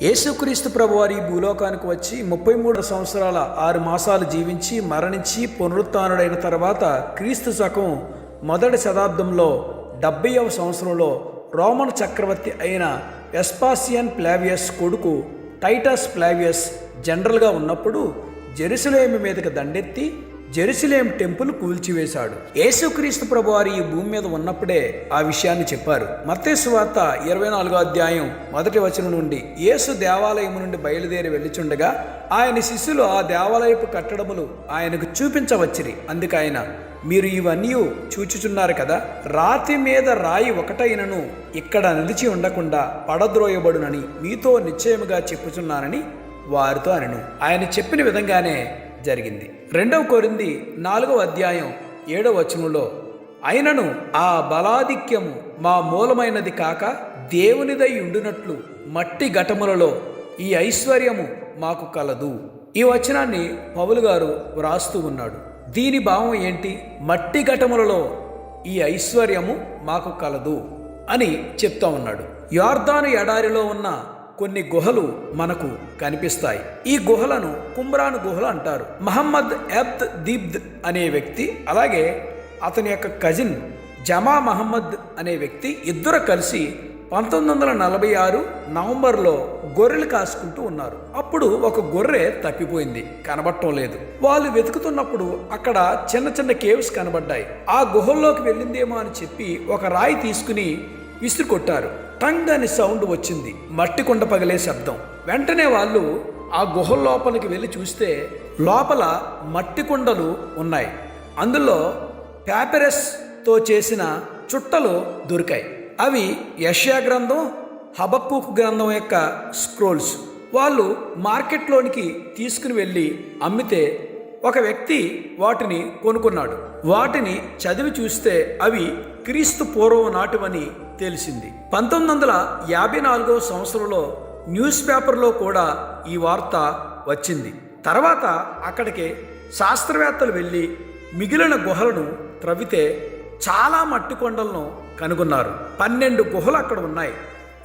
యేసుక్రీస్తు ప్రభువారి భూలోకానికి వచ్చి ముప్పై మూడు సంవత్సరాల ఆరు మాసాలు జీవించి మరణించి పునరుత్డైన తర్వాత క్రీస్తు శకం మొదటి శతాబ్దంలో డెబ్బైవ సంవత్సరంలో రోమన్ చక్రవర్తి అయిన ఎస్పాసియన్ ప్లావియస్ కొడుకు టైటస్ ప్లావియస్ జనరల్గా ఉన్నప్పుడు జెరూసలేమి మీదకి దండెత్తి జెరూసలేం టెంపుల్ కూల్చివేశాడు. యేసుక్రీస్తు ప్రభువారి ఈ భూమి మీద ఉన్నప్పుడే ఆ విషయాన్ని చెప్పారు. మత్తేసు వార్త ఇరవై నాలుగో అధ్యాయం మొదటి వచనం నుండి యేసు దేవాలయం నుండి బయలుదేరి వెళ్ళిచుండగా ఆయన శిష్యులు ఆ దేవాలయపు కట్టడములు ఆయనకు చూపించవచ్చిరి. అందుకు ఆయన మీరు ఇవన్నీ చూచుచున్నారు కదా రాతి మీద రాయి ఒకటైనను ఇక్కడ నిలిచి ఉండకుండా పడద్రోయబడునని మీతో నిశ్చయముగా చెప్పుచున్నానని వారితో అనను. ఆయన చెప్పిన విధంగానే జరిగింది. రెండవ కొరింది నాలుగవ అధ్యాయం ఏడవ వచనంలో అయినను ఆ బలాధిక్యము మా మూలమైనది కాక దేవునిదై ఉండినట్లు మట్టి ఘటములలో ఈ ఐశ్వర్యము మాకు కలదు. ఈ వచనాన్ని పౌలు గారు వ్రాస్తూ ఉన్నాడు. దీని భావం ఏంటి? మట్టి ఘటములలో ఈ ఐశ్వర్యము మాకు కలదు అని చెప్తా ఉన్నాడు. యార్దాను ఎడారిలో ఉన్న కొన్ని గుహలు మనకు కనిపిస్తాయి. ఈ గుహలను కుమ్రాన్ గుహలు అంటారు. మహమ్మద్ ఎబ్త్ దీబ్ద్ అనే వ్యక్తి అలాగే అతని యొక్క కజిన్ జమా మహమ్మద్ అనే వ్యక్తి ఇద్దరు కలిసి పంతొమ్మిది వందల నలభై ఆరు నవంబర్లో గొర్రెలు కాసుకుంటూ ఉన్నారు. అప్పుడు ఒక గొర్రె తప్పిపోయింది. కనబడటం లేదు. వాళ్ళు వెతుకుతున్నప్పుడు అక్కడ చిన్న చిన్న కేవ్స్ కనబడ్డాయి. ఆ గుహల్లోకి వెళ్ళిందేమో అని చెప్పి ఒక రాయి తీసుకుని విసిరి కొట్టారు. టంగ్ అని సౌండ్ వచ్చింది. మట్టి కుండ పగిలే శబ్దం. వెంటనే వాళ్ళు ఆ గుహ లోపలికి వెళ్ళి చూస్తే లోపల మట్టి కుండలు ఉన్నాయి. అందులో ప్యాపెరస్తో చేసిన చుట్టలు దొరికాయి. అవి యష్యా గ్రంథం హబక్కుక్ గ్రంథం యొక్క స్క్రోల్స్. వాళ్ళు మార్కెట్లోనికి తీసుకుని వెళ్ళి అమ్మితే ఒక వ్యక్తి వాటిని కొనుక్కున్నాడు. వాటిని చదివి చూస్తే అవి క్రీస్తు పూర్వం నాటివని తెలిసింది. పంతొమ్మిది వందల యాభై నాలుగో సంవత్సరంలో న్యూస్ పేపర్లో కూడా ఈ వార్త వచ్చింది. తర్వాత అక్కడికి శాస్త్రవేత్తలు వెళ్ళి మిగిలిన గుహలను త్రవ్వితే చాలా మట్టి కొండలను కనుగొన్నారు. పన్నెండు గుహలు అక్కడ ఉన్నాయి.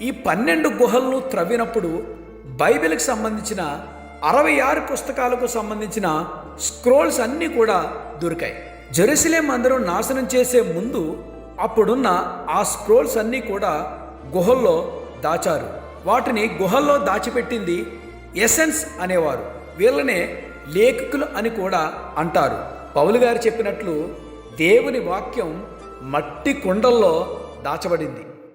ఈ పన్నెండు గుహలను త్రవ్వినప్పుడు బైబిల్కి సంబంధించిన అరవై ఆరు పుస్తకాలకు సంబంధించిన స్క్రోల్స్ అన్నీ కూడా దొరికాయి. జెరూసలేం అందరం నాశనం చేసే ముందు అప్పుడున్న ఆ స్క్రోల్స్ అన్నీ కూడా గుహల్లో దాచారు. వాటిని గుహల్లో దాచిపెట్టింది ఎసెన్స్ అనేవారు. వీళ్ళనే లేఖకులు అని కూడా అంటారు. పౌలు గారు చెప్పినట్లు దేవుని వాక్యం మట్టి కుండల్లో దాచబడింది.